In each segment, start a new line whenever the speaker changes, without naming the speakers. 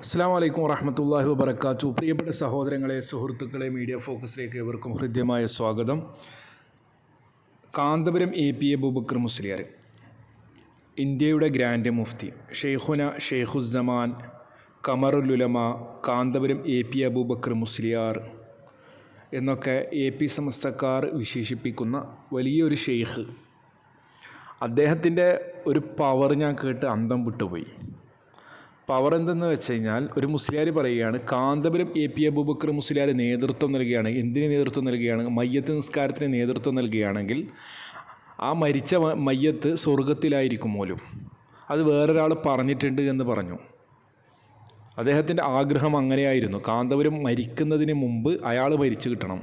അസ്സാം വലൈക്കും വറഹമത്തല്ലാഹി വബർക്കാത്തു പ്രിയപ്പെട്ട സഹോദരങ്ങളെ സുഹൃത്തുക്കളെ മീഡിയ ഫോക്കസിലേക്ക് ഏവർക്കും ഹൃദ്യമായ സ്വാഗതം. Kanthapuram A P Abubakar Musliyar ഇന്ത്യയുടെ grand Mufti Shaikhuna ഷെയ്ഖുസമാൻ Kamarul Ulama Kanthapuram A P Abubakar Musliyar എന്നൊക്കെ എ പി സമസ്തക്കാർ വിശേഷിപ്പിക്കുന്ന വലിയൊരു ഷെയ്ഖ്. അദ്ദേഹത്തിന്റെ ഒരു പവർ ഞാൻ കേട്ട് അന്തം വിട്ടുപോയി. പവർ എന്തെന്ന് വെച്ച് കഴിഞ്ഞാൽ ഒരു മുസ്ലിയാർ പറയുകയാണ് കാന്തപുരം എ പി അബൂബക്കർ മുസ്ലിയാർ നേതൃത്വം നൽകുകയാണ് എന്തിന് നേതൃത്വം നൽകുകയാണ് മയ്യത്ത് നിസ്കാരത്തിന് നേതൃത്വം നൽകുകയാണെങ്കിൽ ആ മരിച്ച മയ്യത്ത് സ്വർഗത്തിലായിരിക്കും പോലും. അത് വേറൊരാൾ പറഞ്ഞിട്ടുണ്ട് എന്ന് പറഞ്ഞു. അദ്ദേഹത്തിന്റെ ആഗ്രഹം അങ്ങനെയായിരുന്നു കാന്തപുരം മരിക്കുന്നതിന് മുമ്പ് അയാൾ മരിച്ചു കിട്ടണം.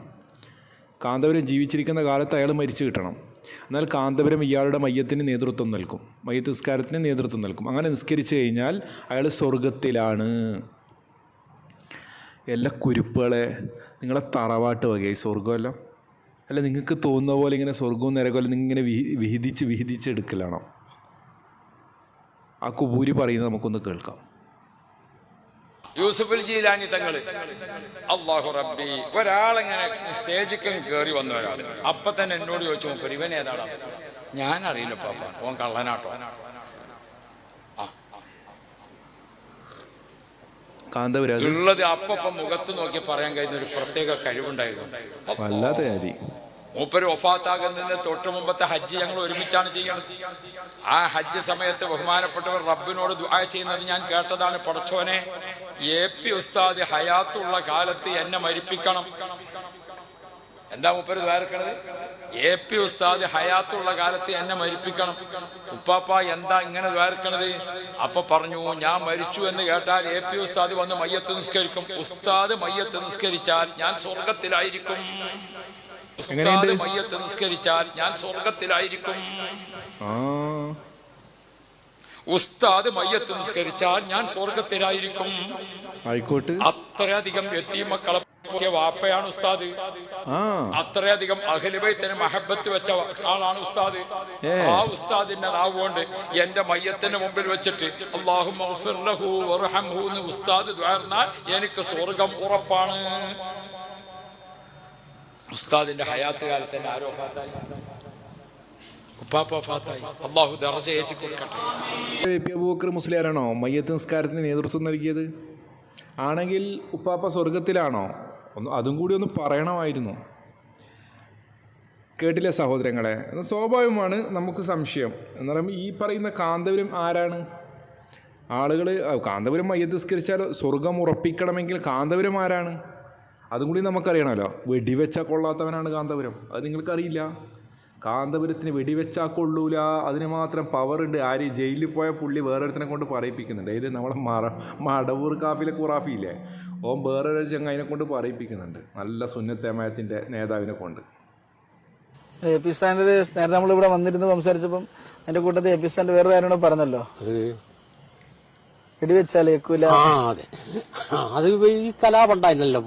കാന്തപുരം ജീവിച്ചിരിക്കുന്ന കാലത്ത് അയാൾ മരിച്ചു കിട്ടണം. എന്നാൽ കാന്തപുരം ഇയാളുടെ മയ്യത്തിന് നേതൃത്വം നൽകും. മയ്യത്ത് നിസ്കാരത്തിന് നേതൃത്വം നൽകും. അങ്ങനെ നിസ്കരിച്ചു കഴിഞ്ഞാൽ അയാൾ സ്വർഗത്തിലാണ് എല്ലാ കുരുപ്പുകളെ നിങ്ങളെ തറവാട്ട് വകയായി സ്വർഗമല്ല അല്ല നിങ്ങൾക്ക് തോന്നുന്ന പോലെ ഇങ്ങനെ സ്വർഗവും നരകവും നിങ്ങൾ ഇങ്ങനെ വിഹി വിഹിതിച്ച് വിഹിതിച്ച് എടുക്കലാണോ? ആ കുബൂരി പറയുന്നത് നമുക്കൊന്ന് കേൾക്കാം.
യൂസുഫുൽ ജീലാനി തങ്ങൾ. അള്ളാഹു റബ്ബി ഒരാളെങ്ങനെ സ്റ്റേജിൽ കയറി വന്ന ഒരാൾ അപ്പൊ തന്നെ എന്നോട് ചോദിച്ചു മൂപ്പർ ഇവൻ ഏതാടാ? ഞാൻ അറിയില്ല പാപ്പ. ഓൻ കള്ളനാട്ടോ. ഉള്ളത് അപ്പൊ മുഖത്ത് നോക്കി പറയാൻ കഴിയുന്ന ഒരു പ്രത്യേക കഴിവുണ്ടായിരുന്നു. മൂപ്പര് ഒഫാത്താകുന്നതിന് തൊട്ട് മുമ്പത്തെ ഹജ്ജ് ഞങ്ങൾ ഒരുമിച്ചാണ് ചെയ്യുന്നത് ആ ഹജ്ജ് സമയത്ത് ബഹുമാനപ്പെട്ടവർ റബ്ബിനോട് ദുആ ചെയ്യുന്നത് ഞാൻ കേട്ടതാണ്. പടച്ചോനെ എ പി ഉസ്താദ് ഹയാത്തുള്ള കാലത്ത് എന്നെ മരിപ്പിക്കണം. എന്താ മൂപ്പര് ദ്വാരക്കണത് എ പി ഉസ്താദ് ഹയാത്തുള്ള കാലത്ത് എന്നെ മരിപ്പിക്കണം. ഉപ്പാപ്പ എന്താ ഇങ്ങനെ ദ്വാരക്കണത് അപ്പൊ പറഞ്ഞു ഞാൻ മരിച്ചു എന്ന് കേട്ടാൽ എ പി ഉസ്താദ് വന്ന് മയ്യത്ത് നിസ്കരിക്കും. ഉസ്താദ് മയ്യത്ത് നിസ്കരിച്ചാൽ ഞാൻ സ്വർഗത്തിലായിരിക്കും? മയ്യത്ത് നിസ്കരിച്ചാൽ ഞാൻ സ്വർഗത്തിലായിരിക്കും. ഉസ്താദ് മയ്യത്ത് നിസ്കരിച്ചാൽ ഞാൻ സ്വർഗത്തിലായിരിക്കും.
ആയിക്കോട്ട്.
അത്രയധികം എത്തിമക്കളെ വാപ്പയാണ് ഉസ്താദ്. അത്രയധികം അഖിലുബൈത്തിന് മഹബത്ത് വെച്ച ആളാണ് ഉസ്താദ്. ആ ഉസ്താദിന്റെ നാവ് കൊണ്ട് എന്റെ മയ്യത്തിന് മുമ്പിൽ വെച്ചിട്ട് അള്ളാഹു എന്ന് ഉസ്താദ് ദ്വാർന്നാൽ എനിക്ക് സ്വർഗം ഉറപ്പാണ്. ഉസ്താദിന്റെ ഹയാത്ത് കാലത്ത് തന്നെ ആരോ ഫാത്തായി. കൊടുക്കട്ടെ.
മുസ്ലിയാരാണോ മയ്യത്ത് നിസ്കാരത്തിന് നേതൃത്വം നൽകിയത്? ആണെങ്കിൽ ഉപ്പാപ്പ സ്വർഗത്തിലാണോ? ഒന്ന് അതും കൂടി ഒന്ന് പറയണമായിരുന്നു. കേട്ടില്ല സഹോദരങ്ങളെ? സ്വാഭാവികമാണ് നമുക്ക് സംശയം. എന്ന് പറയുമ്പോൾ ഈ പറയുന്ന കാന്തപുരം ആരാണ്? ആളുകൾ കാന്തപുരം മയ്യത്ത് നിസ്കരിച്ചാൽ സ്വർഗം ഉറപ്പിക്കണമെങ്കിൽ കാന്തപുരം ആരാണ്? അതും കൂടി നമുക്കറിയണമല്ലോ. വെടിവെച്ചാൽ കൊള്ളാത്തവനാണ് കാന്തപുരം. അത് നിങ്ങൾക്കറിയില്ല. കാന്തപുരത്തിന് വെടിവെച്ചാൽ കൊള്ളൂല. അതിന് മാത്രം പവർ ഉണ്ട്. ആര് ജയിലിൽ പോയ പുള്ളി വേറൊരുത്തനെ കൊണ്ട് പറയിപ്പിക്കുന്നുണ്ട്. ഇത് നമ്മളെ മറ മടവൂർ കാഫിലെ കുറാഫിയില്ലേ ഓൻ വേറൊരു ചങ്ങായിനെ കൊണ്ട് പറയിപ്പിക്കുന്നുണ്ട്. നല്ല സുന്നത്തേമയത്തിന്റെ നേതാവിനെ കൊണ്ട്.
എ പി സ്റ്റാൻഡിൽ നേരത്തെ നമ്മളിവിടെ വന്നിരുന്ന് സംസാരിച്ചപ്പം എന്റെ കൂട്ടത്തിൽ എ പി സ്റ്റാൻഡ് വേറെ കാര്യം കൂടെ പറഞ്ഞല്ലോ
ആ അതെ. ആ, അത് ഈ കലാപുണ്ടായിരുന്നല്ലോ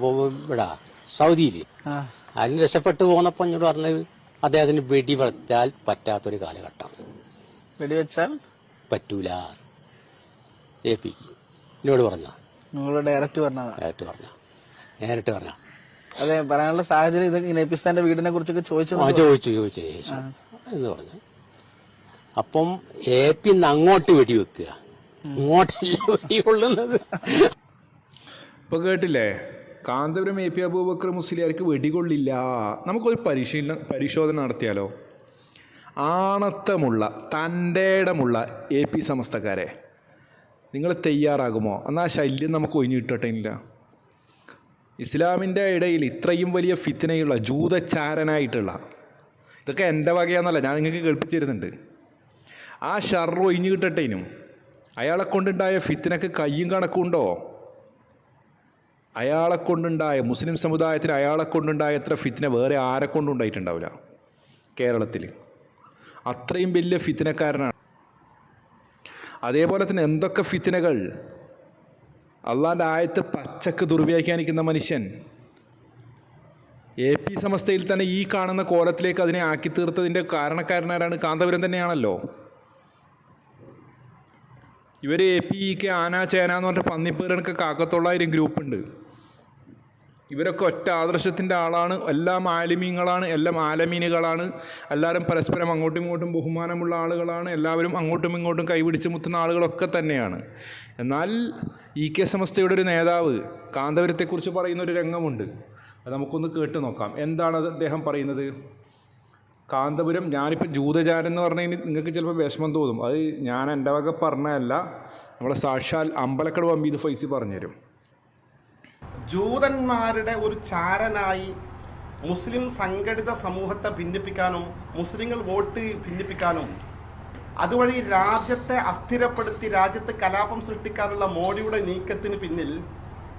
ഇവിടെ സൗദിയിൽ.
ആ.
അതിന് രക്ഷപ്പെട്ടു പോന്നപ്പോ എന്നോട് പറഞ്ഞത് അദ്ദേഹത്തിന് വെടി വളർത്താൽ പറ്റാത്തൊരു കാലഘട്ടമാണ്
വെടിവെച്ചാൽ?
പറ്റൂല. എ പിക്ക് എന്നോട് പറഞ്ഞ
ഡയറക്റ്റ് പറഞ്ഞതാ.
നേരിട്ട് പറഞ്ഞ നേരിട്ട് പറഞ്ഞ
അതെ പറയാനുള്ള സാഹചര്യം ഇത് വീടിനെ കുറിച്ചൊക്കെ ചോദിച്ചു
ആ ചോദിച്ചു ചോദിച്ചു. ചോദിച്ചു എന്ന് പറഞ്ഞു. അപ്പം എ പി അങ്ങോട്ട് വെടിവെക്കുക.
ഇപ്പോൾ കേട്ടില്ലേ? കാന്തപുരം എ പി അബൂബക്കർ മുസ്ലിയാർക്ക് വെടികൊള്ളില്ല. നമുക്കൊരു പരിശീലന പരിശോധന നടത്തിയാലോ? ആണത്തമുള്ള തന്റെ ഇടമുള്ള എ പി സമസ്തക്കാരെ നിങ്ങൾ തയ്യാറാകുമോ? എന്നാൽ ആ ശല്യം നമുക്ക് ഒഴിഞ്ഞു കിട്ടട്ടില്ല ഇസ്ലാമിന്റെ ഇടയിൽ ഇത്രയും വലിയ ഫിത്തനയുള്ള ജൂതചാരനായിട്ടുള്ള ഇതൊക്കെ എന്റെ വകയാന്നല്ല ഞാൻ നിങ്ങൾക്ക് കേൾപ്പിച്ചിരുന്നുണ്ട്. ആ ഷർ ഒഴിഞ്ഞു കിട്ടട്ടേനും അയാളെ കൊണ്ടുണ്ടായ ഫിത്തിനക്ക് കയ്യും കണക്കുണ്ടോ അയാളെ കൊണ്ടുണ്ടായ മുസ്ലിം സമുദായത്തിന് അയാളെ കൊണ്ടുണ്ടായ എത്ര ഫിത്തിന വേറെ ആരെ കൊണ്ടുണ്ടായിട്ടുണ്ടാവില്ല കേരളത്തിൽ. അത്രയും വലിയ ഫിത്തിനക്കാരനാണ്. അതേപോലെ തന്നെ എന്തൊക്കെ ഫിത്തിനകൾ? അള്ളാന്റെ ആയത്ത് പച്ചക്ക് ദുർവ്യാഖ്യാനിക്കുന്ന മനുഷ്യൻ. എ പി സമസ്തയിൽ തന്നെ ഈ കാണുന്ന കോലത്തിലേക്ക് അതിനെ ആക്കി തീർത്തതിന്റെ കാരണക്കാരനാരാണ് കാന്തപുരം തന്നെയാണല്ലോ. ഇവർ എ പി ഇ കെ ആന ചേന എന്ന് പറഞ്ഞ പന്നിപ്പേരണക്ക് കാക്കത്തൊള്ളായിരം ഗ്രൂപ്പുണ്ട്. ഇവരൊക്കെ ഒറ്റ ആദർശത്തിന്റെ ആളാണ്. എല്ലാം ആലിമീങ്ങളാണ്. എല്ലാം ആലമീനുകളാണ്. എല്ലാവരും പരസ്പരം അങ്ങോട്ടും ഇങ്ങോട്ടും ബഹുമാനമുള്ള ആളുകളാണ്. എല്ലാവരും അങ്ങോട്ടും ഇങ്ങോട്ടും കൈപിടിച്ച് മുത്തുന്ന ആളുകളൊക്കെ തന്നെയാണ്. എന്നാൽ ഇ കെ സമസ്തയുടെ ഒരു നേതാവ് കാന്തപുരത്തെക്കുറിച്ച് പറയുന്ന ഒരു രംഗമുണ്ട്. അത് നമുക്കൊന്ന് കേട്ട് നോക്കാം. എന്താണ് അദ്ദേഹം പറയുന്നത്? കാന്തപുരം ഞാനിപ്പോൾ ജൂതചാരൻ എന്ന് പറഞ്ഞു കഴിഞ്ഞാൽ നിങ്ങൾക്ക് ചിലപ്പോൾ വിഷമം തോന്നും. അത് ഞാൻ എന്റെ വക പറഞ്ഞതല്ല. നമ്മളെ സാക്ഷാൽ അമ്പലക്കട വമ്പീത് ഫൈസി പറഞ്ഞുതരും.
ജൂതന്മാരുടെ ഒരു ചാരനായി മുസ്ലിം സംഘടിത സമൂഹത്തെ ഭിന്നിപ്പിക്കാനും മുസ്ലിങ്ങൾ വോട്ട് ഭിന്നിപ്പിക്കാനും അതുവഴി രാജ്യത്തെ അസ്ഥിരപ്പെടുത്തി രാജ്യത്ത് കലാപം സൃഷ്ടിക്കാനുള്ള മോഡിയുടെ നീക്കത്തിന് പിന്നിൽ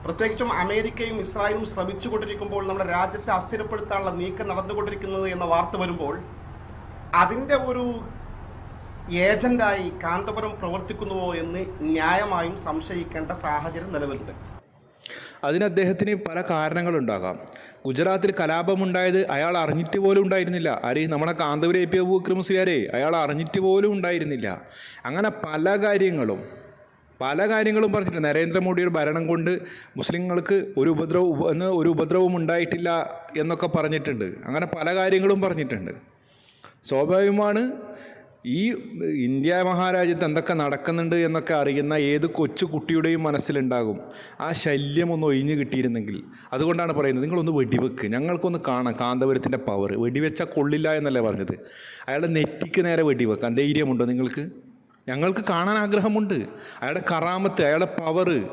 പ്രത്യേകിച്ചും അമേരിക്കയും ഇസ്രായേലും ശ്രമിച്ചുകൊണ്ടിരിക്കുമ്പോൾ നമ്മുടെ രാജ്യത്തെ അസ്ഥിരപ്പെടുത്താനുള്ള നീക്കം നടന്നുകൊണ്ടിരിക്കുന്നത് എന്ന വാർത്ത വരുമ്പോൾ അതിന്റെ ഒരു ഏജന്റായി കാന്തപുരം പ്രവർത്തിക്കുന്നുവോ എന്ന് ന്യായമായും സംശയിക്കേണ്ട സാഹചര്യം നിലവിലുണ്ട്.
അതിന് അദ്ദേഹത്തിന് പല കാരണങ്ങളുണ്ടാകാം. ഗുജറാത്തിൽ കലാപമുണ്ടായത് അയാൾ അറിഞ്ഞിട്ട് പോലും ഉണ്ടായിരുന്നില്ല. ആര്? നമ്മുടെ കാന്തപുരം എ പി അബു വിക്രമസിയാരെ അയാൾ അറിഞ്ഞിട്ട് പോലും ഉണ്ടായിരുന്നില്ല. അങ്ങനെ പല കാര്യങ്ങളും പല കാര്യങ്ങളും പറഞ്ഞിട്ടുണ്ട്. നരേന്ദ്രമോദിയുടെ ഭരണം കൊണ്ട് മുസ്ലിങ്ങൾക്ക് ഒരു ഉപദ്രവം ഒരു ഉപദ്രവവും ഉണ്ടായിട്ടില്ല എന്നൊക്കെ പറഞ്ഞിട്ടുണ്ട്. അങ്ങനെ പല കാര്യങ്ങളും പറഞ്ഞിട്ടുണ്ട്. സ്വാഭാവികമാണ് ഈ ഇന്ത്യ മഹാരാജ്യത്ത് എന്തൊക്കെ നടക്കുന്നുണ്ട് എന്നൊക്കെ അറിയുന്ന ഏത് കൊച്ചു കുട്ടിയുടെയും മനസ്സിലുണ്ടാകും. ആ ശല്യം ഒന്ന് ഒഴിഞ്ഞു കിട്ടിയിരുന്നെങ്കിൽ. അതുകൊണ്ടാണ് പറയുന്നത് നിങ്ങളൊന്ന് വെടിവെക്ക്. ഞങ്ങൾക്കൊന്ന് കാണാം. കാന്തപുരത്തിന്റെ പവർ വെടിവെച്ചാൽ കൊള്ളില്ല എന്നല്ലേ പറഞ്ഞത്? അയാളുടെ നെറ്റിക്ക് നേരെ വെടിവെക്കാൻ ധൈര്യമുണ്ടോ നിങ്ങൾക്ക്? ഞങ്ങൾക്ക് കാണാൻ ആഗ്രഹമുണ്ട്. അയാളുടെ കറാമത്ത് അയാളുടെ പവർ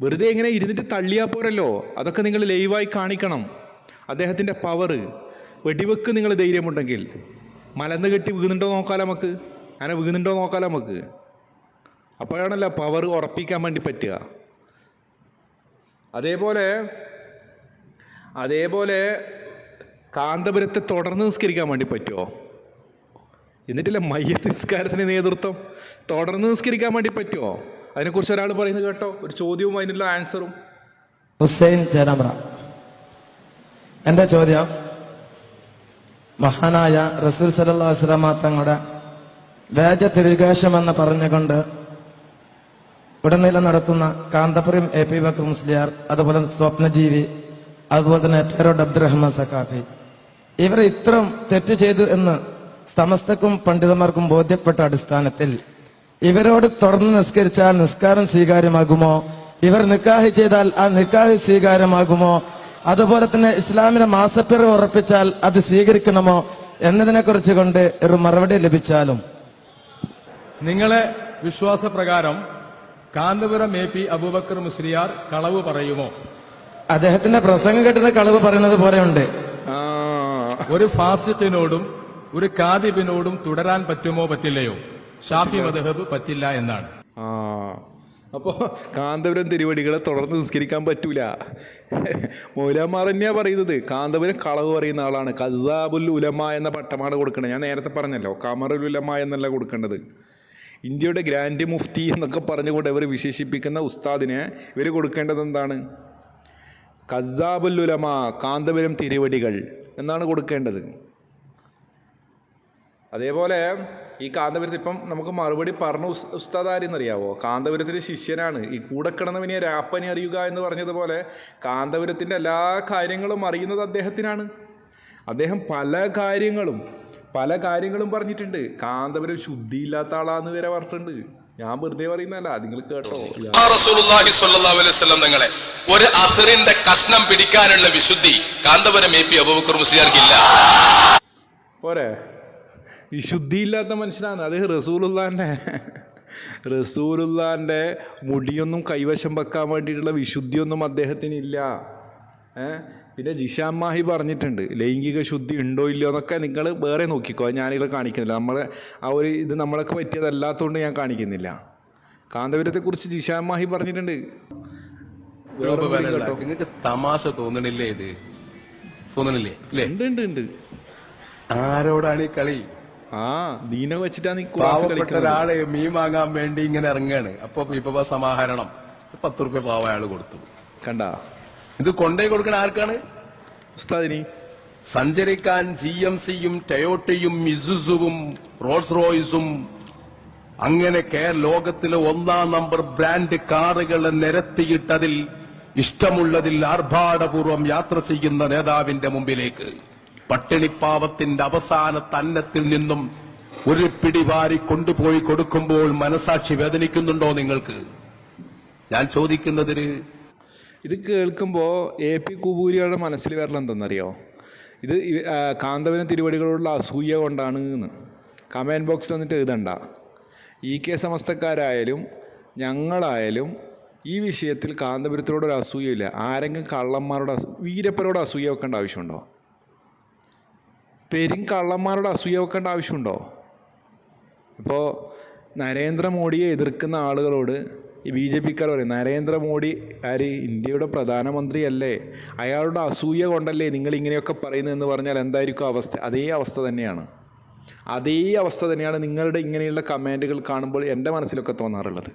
വെറുതെ ഇങ്ങനെ ഇരുന്നിട്ട് തള്ളിയാൽ പോരല്ലോ. അതൊക്കെ നിങ്ങൾ ലൈവായി കാണിക്കണം. അദ്ദേഹത്തിന്റെ പവർ വെടിവെക്ക് നിങ്ങൾ ധൈര്യമുണ്ടെങ്കിൽ. മലന്ന് കെട്ടി വീകുന്നുണ്ടോ നോക്കാലോ നമുക്ക്. അങ്ങനെ വീകുന്നുണ്ടോ നോക്കാലോ നമുക്ക്. അപ്പോഴാണല്ലോ പവർ ഉറപ്പിക്കാൻ വേണ്ടി പറ്റുക. അതേപോലെ അതേപോലെ കാന്തപുരത്തെ തുടർന്ന് നിസ്കരിക്കാൻ വേണ്ടി പറ്റുമോ? എന്നിട്ടില്ല മയ്യത്ത് നിസ്കാരത്തിന് നേതൃത്വം. തുടർന്ന് നിസ്കരിക്കാൻ വേണ്ടി പറ്റുമോ അതിനെക്കുറിച്ച് ഒരാൾ പറയുന്നത് കേട്ടോ. ഒരു ചോദ്യവും അതിനുള്ള ആൻസറും
ഹുസൈൻ ചേരാമ്പ്ര എന്റെ ചോദ്യം? മഹാനായ റസൂൽ സലല്ലാ വസ്ലാമ തങ്ങളുടെ വേദ തിരികേശമെന്ന് പറഞ്ഞുകൊണ്ട് ഉടനീളം നടത്തുന്ന കാന്തപുരം എ പി ബക്കർ മുസ്ലിയാർ അതുപോലെ സ്വപ്നജീവി അതുപോലെ തന്നെ പേരോട് അബ്ദുറഹ്മാൻ സഖാഫി. ഇവർ ഇത്രയും തെറ്റ് ചെയ്തു എന്ന് സമസ്തക്കും പണ്ഡിതന്മാർക്കും ബോധ്യപ്പെട്ട അടിസ്ഥാനത്തിൽ ഇവരോട് തുടർന്ന് നിസ്കരിച്ചാൽ നിസ്കാരം സ്വീകാര്യമാകുമോ? ഇവർ നിക്കാഹി ചെയ്താൽ ആ നിക്കാഹി സ്വീകാര്യമാകുമോ? അതുപോലെ തന്നെ ഇസ്ലാമിന്റെ മാസപ്പിറ ഉറപ്പിച്ചാൽ അത് സ്വീകരിക്കണമോ? എന്നതിനെ കുറിച്ച് കൊണ്ട് ഒരു മറുപടി ലഭിച്ചാലും.
നിങ്ങളെ വിശ്വാസപ്രകാരം കാന്തപുരം എ പി അബൂബക്കർ മുസ്ലിയാർ കളവ് പറയുമോ?
അദ്ദേഹത്തിന്റെ പ്രസംഗം കേട്ടുന്ന കളവ് പറയുന്നത് പോലെയുണ്ട്.
ഒരു ഫാസിഖിനോടും ഒരു കാതിബിനോടും തുടരാൻ പറ്റുമോ പറ്റില്ലയോ? ഷാഫി മദഹബ് പറ്റില്ല എന്നാണ്.
അപ്പോ അപ്പോൾ കാന്തപുരം തിരുവടികളെ തുടർന്ന് നിസ്കരിക്കാൻ പറ്റൂല. മൗലാമാർ തന്നെയാണ് പറയുന്നത് കാന്തപുരം കളവ് പറയുന്ന ആളാണ്. കസാബുൽ ഉലമ എന്ന പട്ടമാണ് കൊടുക്കേണ്ടത് ഞാൻ നേരത്തെ പറഞ്ഞല്ലോ കമറുൽ ഉലമ എന്നല്ല കൊടുക്കേണ്ടത് ഇന്ത്യയുടെ ഗ്രാൻഡ് മുഫ്തി എന്നൊക്കെ പറഞ്ഞുകൊണ്ട് ഇവർ വിശേഷിപ്പിക്കുന്ന ഉസ്താദിനെ ഇവർ കൊടുക്കേണ്ടത് എന്താണ്? കസാബുൽ ഉലമ കാന്തപുരം തിരുവടികൾ എന്നാണ് കൊടുക്കേണ്ടത്. അതേപോലെ ഈ കാന്തപുരത്ത് ഇപ്പം നമുക്ക് മറുപടി പറഞ്ഞ ഉസ് ഉസ്താദ് ആരെന്നറിയാവോ? കാന്തപുരത്തിന്റെ ശിഷ്യനാണ്. ഈ കൂടെ കിടന്നവനെ രാപ്പനി അറിയുക എന്ന് പറഞ്ഞതുപോലെ കാന്തപുരത്തിന്റെ എല്ലാ കാര്യങ്ങളും അറിയുന്നത് അദ്ദേഹത്തിനാണ്. അദ്ദേഹം പല കാര്യങ്ങളും പല കാര്യങ്ങളും പറഞ്ഞിട്ടുണ്ട്. കാന്തപുരം ശുദ്ധിയില്ലാത്ത ആളാന്ന് വരെ പറഞ്ഞിട്ടുണ്ട്. ഞാൻ വെറുതെ പറയുന്നതല്ല നിങ്ങൾ കേട്ടോ.
നിങ്ങളെ ഒരു അത്തറിന്റെ കഷ്ണം പിടിക്കാനുള്ള വിശുദ്ധി കാന്തപുരം എ പി അബൂബക്കർ മുസ്ലിയാർക്കില്ല.
പോരെ. വിശുദ്ധിയില്ലാത്ത മനുഷ്യനാണ്. അത് റസൂലുള്ളാന്റെ റസൂലുള്ളാന്റെ മുടിയൊന്നും കൈവശം വെക്കാൻ വേണ്ടിയിട്ടുള്ള വിശുദ്ധിയൊന്നും അദ്ദേഹത്തിനില്ല. ഏ? പിന്നെ ജിഷാമാഹി പറഞ്ഞിട്ടുണ്ട് ലൈംഗിക ശുദ്ധി ഉണ്ടോ ഇല്ലയോ എന്നൊക്കെ നിങ്ങൾ വേറെ നോക്കിക്കോ. ഞാനിവിടെ കാണിക്കുന്നില്ല. നമ്മൾ ആ ഒരു ഇത് നമ്മളൊക്കെ പറ്റിയതല്ലാത്തതുകൊണ്ട് ഞാൻ കാണിക്കുന്നില്ല. കാന്തപുരത്തെക്കുറിച്ച് ജിഷാമാഹി പറഞ്ഞിട്ടുണ്ട്. വേറെ
നിങ്ങൾക്ക് തമാശ തോന്നണില്ലേ ഇത്? തോന്നണില്ലേ?
ഉണ്ട് ഉണ്ട് ഉണ്ട്.
ആരോടാണ് ഈ കളി?
ആ. ദീന
പാവപ്പെട്ട ഒരാൾ മീൻ വാങ്ങാൻ വേണ്ടി ഇങ്ങനെ ഇറങ്ങാണ്. അപ്പൊ ഇപ്പൊ സമാഹരണം. പത്ത് റുപ്യ പാവ അയാൾ കൊടുത്തു.
കണ്ട?
ഇത് കൊണ്ടേ കൊടുക്കണ ആർക്കാണ്?
ഉസ്താദിനി.
സഞ്ചരിക്കാൻ ജി എം സിയും ടയോട്ടയും മിസുസുവും റോൾസ് റോയ്സും
അങ്ങനെ കേ ലോകത്തിലെ ഒന്നാം നമ്പർ ബ്രാൻഡ് കാറുകൾ നിരത്തിയിട്ടതിൽ ഇഷ്ടമുള്ളതിൽ ആർഭാടപൂർവം യാത്ര ചെയ്യുന്ന നേതാവിന്റെ മുമ്പിലേക്ക്. പട്ടിണിപ്പാവത്തിന്റെ അവസാന തന്നത്തിൽ നിന്നും ഒരു പിടിവാരി കൊണ്ടുപോയി കൊടുക്കുമ്പോൾ മനസാക്ഷി വേദനിക്കുന്നുണ്ടോ നിങ്ങൾക്ക്? ഞാൻ ചോദിക്കുന്നതിന്
ഇത് കേൾക്കുമ്പോൾ എ പി കുബൂരിയുടെ മനസ്സിൽ വരണം എന്തെന്നറിയോ? ഇത് കാന്തപുരം തിരുവടികളോടുള്ള അസൂയ കൊണ്ടാണ് എന്ന്. കമന്റ് ബോക്സിൽ വന്നിട്ട് എഴുതണ്ട. ഇ കെ സമസ്തക്കാരായാലും ഞങ്ങളായാലും ഈ വിഷയത്തിൽ കാന്തപുരത്തിനോടൊരു അസൂയയില്ല. ആരെങ്കിലും കള്ളന്മാരോട് വീരപ്പരോട് അസൂയ വെക്കേണ്ട ആവശ്യമുണ്ടോ? പെരും കള്ളന്മാരോട് അസൂയ വെക്കേണ്ട ആവശ്യമുണ്ടോ? ഇപ്പോൾ നരേന്ദ്രമോദിയെ എതിർക്കുന്ന ആളുകളോട് ഈ ബി ജെ പിക്കാർ പറയും നരേന്ദ്രമോദി ആര് ഇന്ത്യയുടെ പ്രധാനമന്ത്രിയല്ലേ? അയാളുടെ അസൂയ കൊണ്ടല്ലേ നിങ്ങൾ ഇങ്ങനെയൊക്കെ പറയുന്നതെന്ന് പറഞ്ഞാൽ എന്തായിരിക്കും അവസ്ഥ? അതേ അവസ്ഥ തന്നെയാണ്. അതേ അവസ്ഥ തന്നെയാണ് നിങ്ങളുടെ ഇങ്ങനെയുള്ള കമന്റുകൾ കാണുമ്പോൾ എന്റെ മനസ്സിലൊക്കെ തോന്നാറുള്ളത്.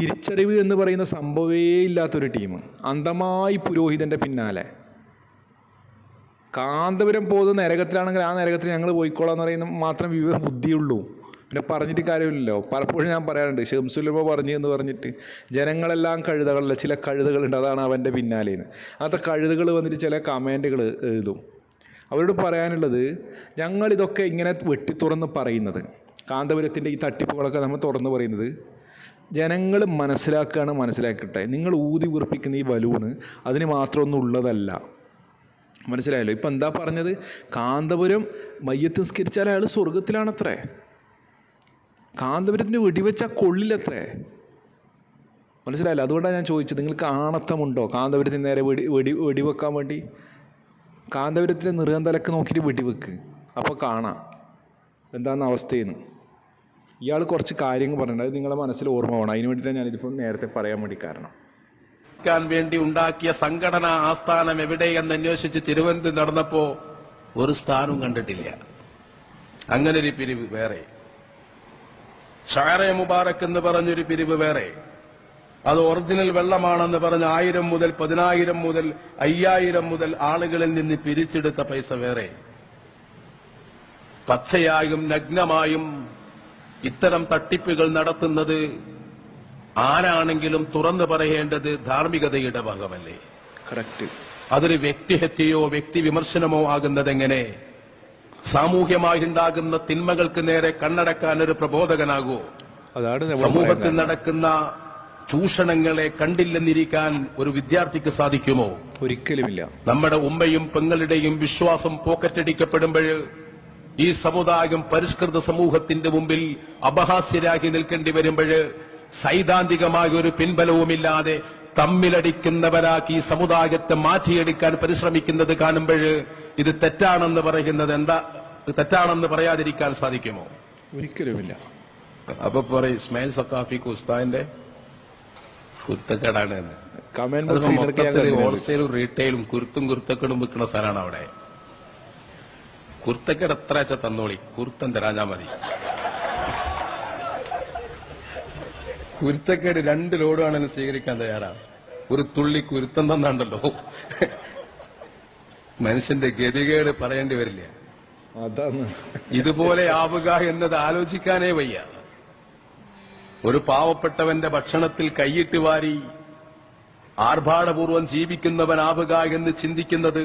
തിരിച്ചറിവ് എന്ന് പറയുന്ന സംഭവമേ ഇല്ലാത്തൊരു ടീം അന്ധമായി പുരോഹിതന്റെ പിന്നാലെ. കാന്തപുരം പോകുന്ന നരകത്തിലാണെങ്കിൽ ആ നരകത്തിൽ ഞങ്ങൾ പോയിക്കോളാം എന്ന് പറയുന്ന മാത്രം വിവര ബുദ്ധിയുള്ളൂ. പിന്നെ പറഞ്ഞിട്ട് കാര്യമില്ലല്ലോ. പലപ്പോഴും ഞാൻ പറയാറുണ്ട് ഷംസുലമ പറഞ്ഞു എന്ന് പറഞ്ഞിട്ട് ജനങ്ങളെല്ലാം കഴുതകളല്ല ചില കഴുതകളുണ്ട് അതാണ് അവന്റെ പിന്നാലേന്ന്. അത്ര കഴുതകൾ വന്നിട്ട് ചില കമന്റുകൾ എഴുതും. അവരോട് പറയാനുള്ളത് ഞങ്ങളിതൊക്കെ ഇങ്ങനെ വെട്ടി തുറന്ന് പറയുന്നത് കാന്തപുരത്തിന്റെ ഈ തട്ടിപ്പുകളൊക്കെ നമ്മൾ തുറന്ന് പറയുന്നത് ജനങ്ങൾ മനസ്സിലാക്കുകയാണ് മനസ്സിലാക്കട്ടെ. നിങ്ങൾ ഊതി ഉറപ്പിക്കുന്ന ഈ ബലൂണ് അതിന് മാത്രമൊന്നും ഉള്ളതല്ല മനസ്സിലായല്ലോ. ഇപ്പം എന്താ പറഞ്ഞത്? കാന്തപുരം മയ്യത്ത് നിസ്കരിച്ചാൽ അയാൾ സ്വർഗത്തിലാണത്രേ കാന്തപുരത്തിന് വെടിവെച്ചാൽ കൊള്ളിലത്രേ. മനസ്സിലായല്ലോ? അതുകൊണ്ടാണ് ഞാൻ ചോദിച്ചത്. നിങ്ങൾക്ക് ആണത്തമുണ്ടോ കാന്തപുരത്തിന് നേരെ വെടി വെടി വെടിവെക്കാൻ വേണ്ടി? കാന്തപുരത്തിന്റെ നിറം തലക്ക് നോക്കിയിട്ട് വെടിവെക്ക്. അപ്പോൾ കാണാം. എന്താണെന്ന് അവസ്ഥയെന്ന്. ഇയാൾ കുറച്ച് കാര്യങ്ങൾ പറഞ്ഞിട്ടുണ്ട്. അത് നിങ്ങളുടെ മനസ്സിൽ ഓർമ്മ വേണം. അതിന് വേണ്ടിയിട്ടാണ് ഞാനിതിപ്പം നേരത്തെ പറയാൻ വേണ്ടി കാരണം.
ക്കാൻ വേണ്ടി ഉണ്ടാക്കിയ സംഘടനാ ആസ്ഥാനം എവിടെയെന്ന് അന്വേഷിച്ച് തിരുവനന്തപുരം നടന്നപ്പോ ഒരു സ്ഥാനവും കണ്ടിട്ടില്ല. അങ്ങനെ ഒരു പിരിവ് വേറെ. ഷാറെ മുബാറക് എന്ന് പറഞ്ഞൊരു പിരിവ് വേറെ. അത് ഒറിജിനൽ വെള്ളമാണെന്ന് പറഞ്ഞ് ആയിരം മുതൽ പതിനായിരം മുതൽ അയ്യായിരം മുതൽ ആളുകളിൽ നിന്ന് പിരിച്ചെടുത്ത പൈസ വേറെ. പച്ചയായും നഗ്നമായും ഇത്തരം തട്ടിപ്പുകൾ നടത്തുന്നത് ആരാണെങ്കിലും തുറന്നു പറയേണ്ടത് ധാർമ്മികതയുടെ ഭാഗമല്ലേ?
കറക്റ്റ്
അതൊരു വ്യക്തിഹത്യയോ വ്യക്തി വിമർശനമോ ആകുന്നത് എങ്ങനെ സാമൂഹ്യമായി ഉണ്ടാകുന്ന തിന്മകൾക്ക് നേരെ കണ്ണടക്കാൻ ഒരു പ്രബോധകനാകൂ. സമൂഹത്തിൽ. നടക്കുന്ന ചൂഷണങ്ങളെ കണ്ടില്ലെന്നിരിക്കാൻ ഒരു വിദ്യാർത്ഥിക്ക് സാധിക്കുമോ?
ഒരിക്കലുമില്ല.
നമ്മുടെ ഉമ്മയും പെങ്ങളുടെയും വിശ്വാസം പോക്കറ്റടിക്കപ്പെടുമ്പോൾ ഈ സമുദായം പരിഷ്കൃത സമൂഹത്തിന്റെ മുമ്പിൽ അപഹാസ്യരാക്കി നിൽക്കേണ്ടി വരുമ്പോൾ സൈദ്ധാന്തികമായ ഒരു പിൻബലവുമില്ലാതെ തമ്മിലടിക്കുന്നവരാക്കി ഈ സമുദായത്തെ മാറ്റിയെടുക്കാൻ പരിശ്രമിക്കുന്നത് കാണുമ്പോൾ ഇത് തെറ്റാണെന്ന് പറയുന്നത് എന്താ? തെറ്റാണെന്ന് പറയാതിരിക്കാൻ സാധിക്കുമോ?
ഒരിക്കലുമില്ല.
അപ്പൊ പറയും ഇസ്മായിൽ സക്കാഫിക്ക് ഉസ്താദിന്റെ കുരുത്തക്കേടാണ് മൊത്തത്തിൽ ഹോൾസെയിലും റീറ്റെയിലും കുരുത്തും കുരുത്തക്കേടും വിൽക്കുന്ന സ്ഥലമാണ് അവിടെ. കുരുത്തക്കേട് എത്ര വെച്ചാൽ തന്നോളി. കുരുത്തം തരാഞ്ഞാ മതി. കുരുത്തക്കേട് രണ്ട് ലോഡ് വേണമെങ്കിലും സ്വീകരിക്കാൻ തയ്യാറാണ് ഒരു തുള്ളി കുരുത്തം തന്നാണ്ടല്ലോ. മനുഷ്യന്റെ ഗതികേട് പറയേണ്ടി വരില്ല. ഇതുപോലെ ആവുക എന്നത് ആലോചിക്കാനേ വയ്യ. ഒരു പാവപ്പെട്ടവന്റെ ഭക്ഷണത്തിൽ കൈയിട്ട് വാരി ആർഭാടപൂർവം ജീവിക്കുന്നവനാവുക എന്ന് ചിന്തിക്കുന്നത്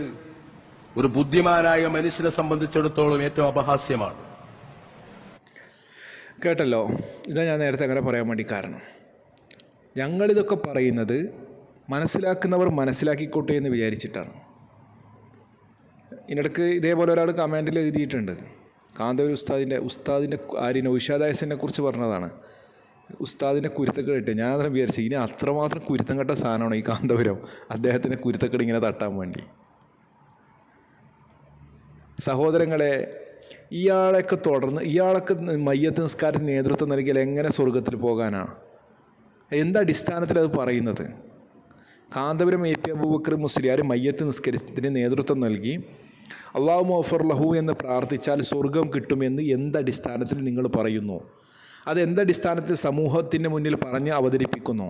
ഒരു ബുദ്ധിമാനായ മനുഷ്യനെ സംബന്ധിച്ചിടത്തോളം ഏറ്റവും അപഹാസ്യമാണ്.
കേട്ടല്ലോ? ഇതാ ഞാൻ നേരത്തെ അങ്ങനെ പറയാൻ വേണ്ടി കാരണം. ഞങ്ങളിതൊക്കെ പറയുന്നത് മനസ്സിലാക്കുന്നവർ മനസ്സിലാക്കിക്കോട്ടെ എന്ന് വിചാരിച്ചിട്ടാണ്. ഇതിനിടക്ക് ഇതേപോലെ ഒരാൾ കമന്റിൽ എഴുതിയിട്ടുണ്ട്. കാന്തപുര ഉസ്താദിന്റെ ഉസ്താദിന്റെ ആര്യ നൗഷാദായസിനെ കുറിച്ച് പറഞ്ഞതാണ്. ഉസ്താദിന്റെ കുരുത്തക്കെട്ട് ഞാൻ അതിനെ വിചാരിച്ചു ഇനി അത്രമാത്രം കുരുത്തം കെട്ട സാധനമാണ് ഈ കാന്തപുരം? അദ്ദേഹത്തിന്റെ കുരുത്തക്കെട്ട് ഇങ്ങനെ തട്ടാൻ വേണ്ടി. സഹോദരങ്ങളെ ഇയാളെയൊക്കെ തുടർന്ന് ഇയാളൊക്കെ മയ്യത്ത് നിസ്കാരത്തിന് നേതൃത്വം നൽകിയാൽ എങ്ങനെ സ്വർഗത്തിൽ പോകാനാണ് എന്താ അടിസ്ഥാനത്തിൽ അത് പറയുന്നത്? കാന്തപുരം എ പി അബൂബക്കർ മുസ്ലിയാർ മയ്യത്ത് നിസ്കരിച്ചതിന് നേതൃത്വം നൽകി അള്ളാഹു മോഫർ ലഹു എന്ന് പ്രാർത്ഥിച്ചാൽ സ്വർഗം കിട്ടുമെന്ന് എന്തടിസ്ഥാനത്തിൽ നിങ്ങൾ പറയുന്നു? അത് എന്തടിസ്ഥാനത്തിൽ സമൂഹത്തിന്റെ മുന്നിൽ പറഞ്ഞ് അവതരിപ്പിക്കുന്നു?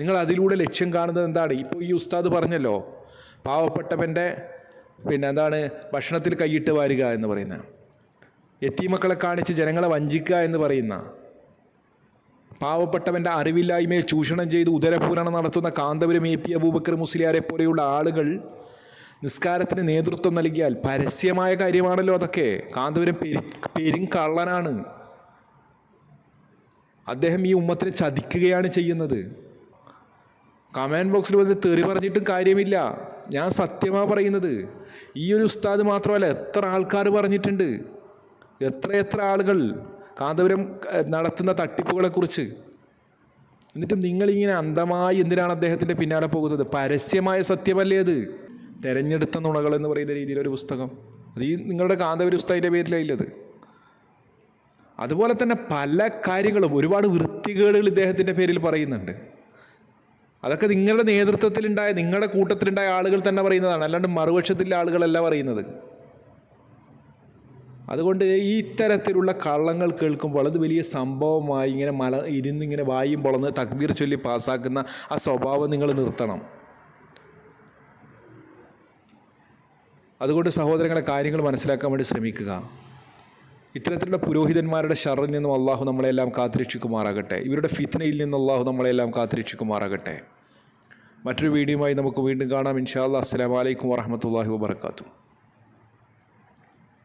നിങ്ങൾ അതിലൂടെ ലക്ഷ്യം കാണുന്നത് എന്താണ്? ഇപ്പോൾ ഈ ഉസ്താദ് പറഞ്ഞല്ലോ പാവപ്പെട്ടവന്റെ പിന്നെ എന്താണ് ഭക്ഷണത്തിൽ കൈയിട്ട് വാരുക എന്ന് പറയുന്ന. എത്തിമക്കളെ കാണിച്ച് ജനങ്ങളെ വഞ്ചിക്കുക എന്ന് പറയുന്ന. പാവപ്പെട്ടവന്റെ അറിവില്ലായ്മയെ ചൂഷണം ചെയ്ത് ഉദരപൂരണം നടത്തുന്ന കാന്തപുരം എ പി അബൂബക്കർ മുസ്ലിയാരെ പോലെയുള്ള ആളുകൾ നിസ്കാരത്തിന് നേതൃത്വം നൽകിയാൽ പരസ്യമായ കാര്യമാണല്ലോ അതൊക്കെ. കാന്തപുരം പെരി പെരുങ്കള്ളനാണ് അദ്ദേഹം ഈ ഉമ്മത്തിനെ ചതിക്കുകയാണ് ചെയ്യുന്നത്. കമന്റ് ബോക്സിൽ വന്ന് തെറി പറഞ്ഞിട്ടും കാര്യമില്ല. ഞാൻ സത്യമാണ് പറയുന്നത്. ഈ ഒരു ഉസ്താദ് മാത്രമല്ല എത്ര ആൾക്കാർ പറഞ്ഞിട്ടുണ്ട്. എത്ര എത്ര ആളുകൾ കാന്തപുരം നടത്തുന്ന തട്ടിപ്പുകളെക്കുറിച്ച്. എന്നിട്ടും നിങ്ങളിങ്ങനെ അന്ധമായി എന്തിനാണ് അദ്ദേഹത്തിന്റെ പിന്നാലെ പോകുന്നത്? പരസ്യമായ സത്യമല്ലേ അത്? തെരഞ്ഞെടുത്ത നുണകൾ എന്ന് പറയുന്ന രീതിയിലൊരു പുസ്തകം. അത് ഈ നിങ്ങളുടെ കാന്തപുരം ഉസ്താദിന്റെ പേരിലായില്ലത്. അതുപോലെ തന്നെ പല കാര്യങ്ങളും ഒരുപാട് വൃത്തികേടുകൾ ഇദ്ദേഹത്തിന്റെ പേരിൽ പറയുന്നുണ്ട്. അതൊക്കെ നിങ്ങളുടെ നേതൃത്വത്തിലുണ്ടായ നിങ്ങളുടെ കൂട്ടത്തിലുണ്ടായ ആളുകൾ തന്നെ പറയുന്നതാണ്. അല്ലാണ്ട് മറുപക്ഷത്തിലെ ആളുകളല്ല പറയുന്നത്. അതുകൊണ്ട് ഈ ഇത്തരത്തിലുള്ള കള്ളങ്ങൾ കേൾക്കുമ്പോൾ അത് വലിയ സംഭവമായി ഇങ്ങനെ മല ഇരുന്നിങ്ങനെ വായും പൊളന്ന് തക്ബീർ ചൊല്ലി പാസ്സാക്കുന്ന ആ സ്വഭാവം നിങ്ങൾ നിർത്തണം. അതുകൊണ്ട് സഹോദരങ്ങളെ കാര്യങ്ങൾ മനസ്സിലാക്കാൻ വേണ്ടി ശ്രമിക്കുക. ഇത്തരത്തിലുള്ള പുരോഹിതന്മാരുടെ ഷറിൽ നിന്നും അള്ളാഹു നമ്മളെല്ലാം കാത്തിരക്ഷിക്കുമാറാകട്ടെ. ഇവരുടെ ഫിത്നയിൽ നിന്നും അള്ളാഹു നമ്മളെല്ലാം കാത്തിരക്ഷിക്കുമാറാകട്ടെ. മറ്റൊരു വീഡിയോയുമായി നമുക്ക് വീണ്ടും കാണാം. ഇൻഷാ അല്ലാ അസ്സലാമു അലൈക്കും വാബർക്കാത്തു വബർക്കാത്തു